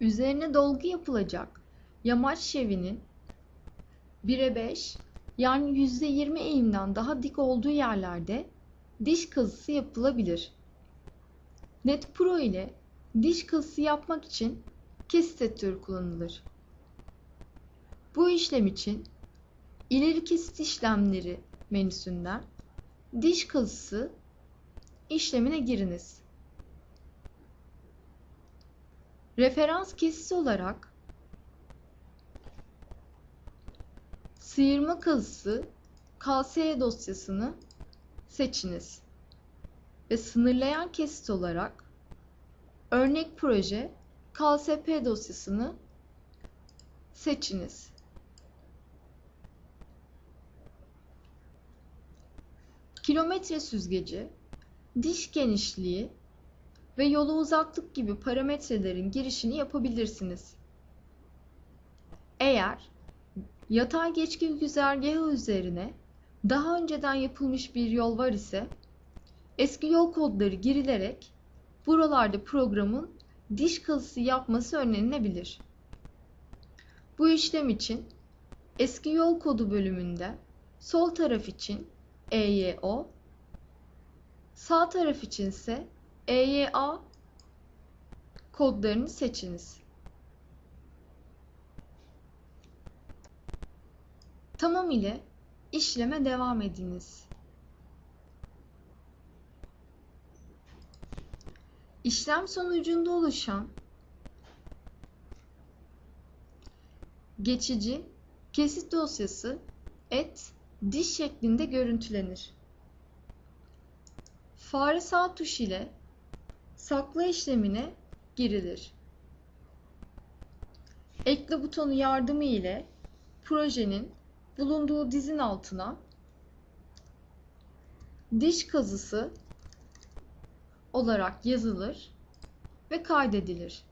Üzerine dolgu yapılacak yamaç şevinin 1'e 5 yani %20 eğimden daha dik olduğu yerlerde diş kazısı yapılabilir. Net Pro ile diş kazısı yapmak için kesit etüdü kullanılır. Bu işlem için ileri kesit işlemleri menüsünden diş kazısı işlemine giriniz. Referans kesisi olarak sıyırma kazısı KSE dosyasını seçiniz ve sınırlayan kesit olarak örnek proje KSP dosyasını seçiniz. Kilometre süzgeci, diş genişliği ve yola uzaklık gibi parametrelerin girişini yapabilirsiniz. Eğer yatay geçki güzergahı üzerine daha önceden yapılmış bir yol var ise eski yol kodları girilerek buralarda programın diş kazısı yapması önlenebilir. Bu işlem için eski yol kodu bölümünde sol taraf için EYO, sağ taraf için ise EYA kodlarını seçiniz. Tamam ile işleme devam ediniz. İşlem sonucunda oluşan geçici kesit dosyası et diş şeklinde görüntülenir. Fare sağ tuş ile sakla işlemine girilir. Ekle butonu yardımı ile projenin bulunduğu dizin altına diş kazısı olarak yazılır ve kaydedilir.